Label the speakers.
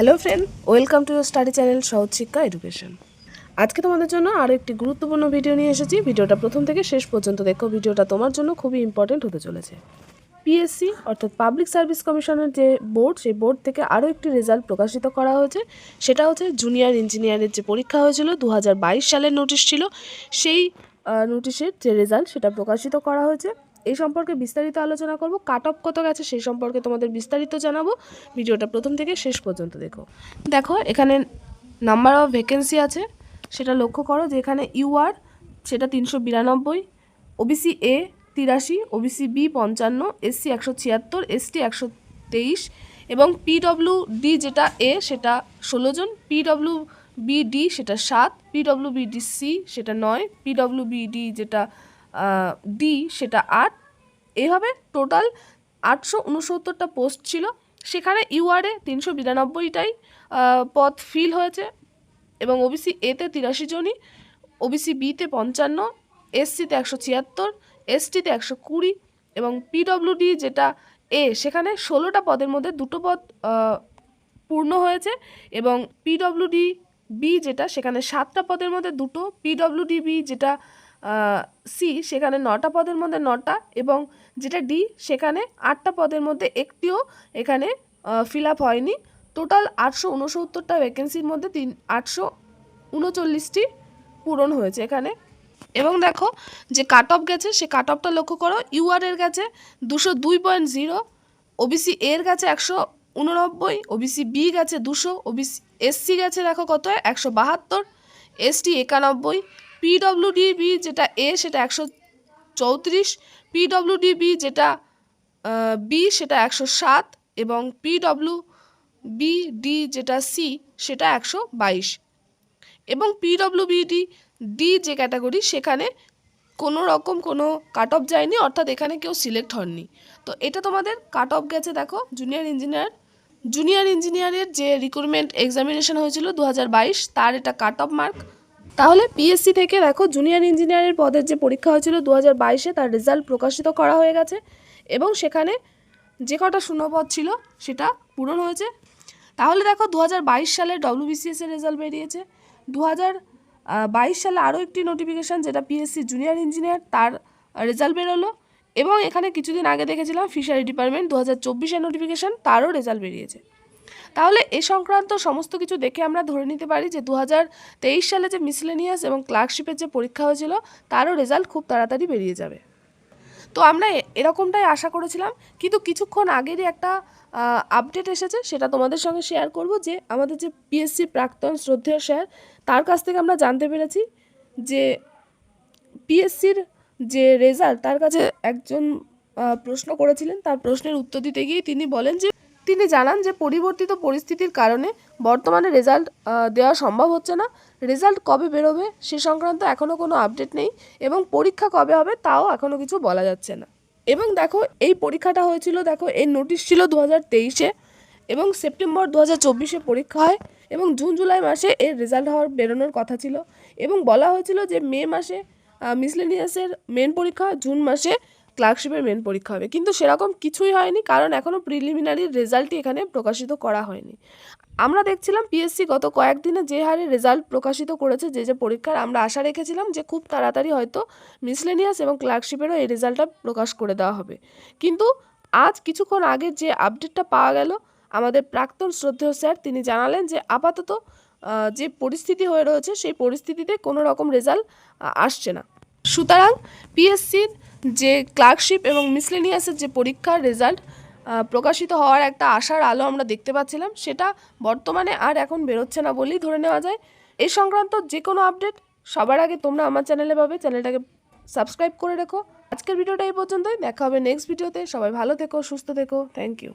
Speaker 1: Hello friend welcome to your study channel Sahaj Shiksha education আজকে তোমাদের জন্য আরও একটি গুরুত্বপূর্ণ ভিডিও নিয়ে এসেছি। ভিডিওটা প্রথম থেকে শেষ পর্যন্ত দেখো। ভিডিওটা তোমার জন্য খুবই ইম্পর্টেন্ট হতে চলেছে। পিএসসি অর্থাৎ পাবলিক সার্ভিস কমিশনের যে বোর্ড সেই বোর্ড থেকে আরও একটি রেজাল্ট প্রকাশিত করা হয়েছে। সেটা হচ্ছে জুনিয়র ইঞ্জিনিয়ারের যে পরীক্ষা হয়েছিল দু হাজার বাইশ সালের নোটিশ ছিল। সেই নোটিশের যে রেজাল্ট সেটা প্রকাশিত করা হয়েছে। এই সম্পর্কে বিস্তারিত আলোচনা করব, কাট অফ কত গেছে সেই সম্পর্কে তোমাদের বিস্তারিত জানাব। ভিডিওটা প্রথম থেকে শেষ পর্যন্ত দেখো। দেখো, এখানে নাম্বার অফ ভ্যাকেন্সি আছে, সেটা লক্ষ্য করো যে এখানে ইউআর সেটা তিনশো বিরানব্বই ওবিসি এ তিরাশি ওবিসি বি পঞ্চান্ন এসসি একশো ছিয়াত্তর এসটি একশো তেইশ এবং পিডব্লিউ ডি যেটা এ সেটা ষোলো জন পিডব্লিউ বিডি সেটা সাত পিডব্লিউ বিডি সি সেটা নয় পিডব্লিউ বিডি যেটা ডি সেটা আট এইভাবে টোটাল আটশো উনসত্তরটা পোস্ট ছিল। সেখানে ইউআরএ তিনশো বিরানব্বইটাই পদ ফিল হয়েছে এবং ওবিসি এতে তিরাশি জনই, ওবিসি বিতে পঞ্চান্ন, এসসিতে একশো ছিয়াত্তর, এসটিতে একশো কুড়ি এবং পিডব্লিউডি যেটা এ, সেখানে ষোলোটা পদের মধ্যে দুটো পদ পূর্ণ হয়েছে এবং পিডব্লিউডি বি যেটা, সেখানে সাতটা পদের মধ্যে দুটো, পিডব্লিউডি বি যেটা সি সেখানে নটা পদের মধ্যে নটা এবং যেটা ডি সেখানে আটটা পদের মধ্যে একটিও এখানে ফিল আপ হয়নি। টোটাল আটশো উনসত্তরটা ভ্যাকেন্সির মধ্যে তিন, আটশো উনচল্লিশটি পূরণ হয়েছে এখানে। এবং দেখো যে কাট অফ গেছে, সে কাট অফটা লক্ষ্য করো ইউআর এর কাছে দুশো দুই পয়েন্ট জিরো ওবিসি এর কাছে একশো উননব্বই ওবিসি বি গেছে দুশো ওবিসি এসসি গেছে দেখো কত, একশো বাহাত্তর এসটি একানব্বই পিডব্লিউডি বি যেটা এ সেটা একশো চৌত্রিশ পিডব্লিউডি বি যেটা বি সেটা একশো সাত এবং পিডব্লিউ বি ডি যেটা সি সেটা একশো বাইশ। এবং পিডব্লিউবিডি ডি যে ক্যাটাগরি, সেখানে কোনো রকম কোনো কাট অফ যায়নি, অর্থাৎ এখানে কেউ সিলেক্ট হননি। তো এটা তোমাদের কাট অফ গেছে দেখো জুনিয়র ইঞ্জিনিয়ার জুনিয়র ইঞ্জিনিয়ারের যে রিক্রুটমেন্ট এক্সামিনেশন হয়েছিল দু হাজার বাইশ, তার এটা কাট অফ মার্ক তাহলে পিএসসি থেকে দেখো জুনিয়র ইঞ্জিনিয়ারের পদের যে পরীক্ষা হয়েছিল দু হাজার বাইশে তার রেজাল্ট প্রকাশিত করা হয়ে গেছে এবং সেখানে যে কটা শূন্যপদ ছিল সেটা পূরণ হয়েছে। তাহলে দেখো দু হাজার বাইশ সালে ডব্লিউবিসিএস এর রেজাল্ট বেরিয়েছে। দু হাজার বাইশ সালে আরও একটি নোটিফিকেশান যেটা পিএসসি জুনিয়র ইঞ্জিনিয়ার তার রেজাল্ট বেরোলো এবং এখানে কিছুদিন আগে দেখেছিলাম ফিশারি ডিপার্টমেন্ট দু হাজার চব্বিশের নোটিফিকেশান তারও রেজাল্ট বেরিয়েছে। তাহলে এ সংক্রান্ত সমস্ত কিছু দেখে আমরা ধরে নিতে পারি যে দু হাজার তেইশ সালে যে মিসলেনিয়াস এবং ক্লার্কশিপের যে পরীক্ষা হয়েছিল, তারও রেজাল্ট খুব তাড়াতাড়ি বেরিয়ে যাবে। তো আমরা এরকমটাই আশা করেছিলাম, কিন্তু কিছুক্ষণ আগেরই একটা আপডেট এসেছে, সেটা তোমাদের সঙ্গে শেয়ার করব যে আমাদের যে পিএসসি প্রাক্তন শ্রদ্ধেয় স্যার তার কাছ থেকে আমরা জানতে পেরেছি যে পিএসসির যে রেজাল্ট তার কাছে একজন প্রশ্ন করেছিলেন, তার প্রশ্নের উত্তর দিতে গিয়ে তিনি বলেন যে তিনি জানান যে পরিবর্তিত পরিস্থিতির কারণে বর্তমানে রেজাল্ট দেওয়া সম্ভব হচ্ছে না। রেজাল্ট কবে বেরোবে সে সংক্রান্ত এখনও কোনো আপডেট নেই এবং পরীক্ষা কবে হবে তাও এখনও কিছু বলা যাচ্ছে না। এবং দেখো, এই পরীক্ষাটা হয়েছিল, দেখো এর নোটিশ ছিল দু হাজার তেইশে এবং সেপ্টেম্বর দু হাজার চব্বিশে পরীক্ষা হয় এবং জুন, জুলাই মাসে এর রেজাল্ট হওয়ার বেরোনোর কথা ছিল। এবং বলা হয়েছিল যে মে মাসে মিসলেনিয়াসের মেন পরীক্ষা জুন মাসে ক্লার্কশিপের মেন পরীক্ষা হবে। কিন্তু সেরকম কিছুই হয়নি, কারণ এখনও প্রিলিমিনারি রেজাল্টই এখানে প্রকাশিত করা হয়নি। আমরা দেখছিলাম পিএসসি গত কয়েকদিনে যে হারে রেজাল্ট প্রকাশিত করেছে, যে যে পরীক্ষার আমরা আশা রেখেছিলাম যে খুব তাড়াতাড়ি হয়তো মিসলেনিয়াস এবং ক্লার্কশিপেরও এই রেজাল্টটা প্রকাশ করে দেওয়া হবে। কিন্তু আজ কিছুক্ষণ আগে যে আপডেটটা পাওয়া গেল, আমাদের প্রাক্তন শ্রদ্ধেয় স্যার তিনি জানালেন যে আপাতত যে পরিস্থিতি হয়ে রয়েছে, সেই পরিস্থিতিতে কোনো রকম রেজাল্ট আসছে না। সুতরাং পিএসসির যে ক্লার্কশিপ এবং মিসলেনিয়াসের যে পরীক্ষার রেজাল্ট প্রকাশিত হওয়ার একটা আশার আলো আমরা দেখতে পাচ্ছিলাম, সেটা বর্তমানে আর এখন বেরোচ্ছে না বলেই ধরে নেওয়া যায়। এই সংক্রান্ত যে কোনো আপডেট সবার আগে তোমরা আমার চ্যানেলে পাবে, চ্যানেলটাকে সাবস্ক্রাইব করে রেখো। আজকের ভিডিওটা এই পর্যন্তই, দেখা হবে নেক্সট ভিডিওতে সবাই ভালো থেকো, সুস্থ থেকো। Thank you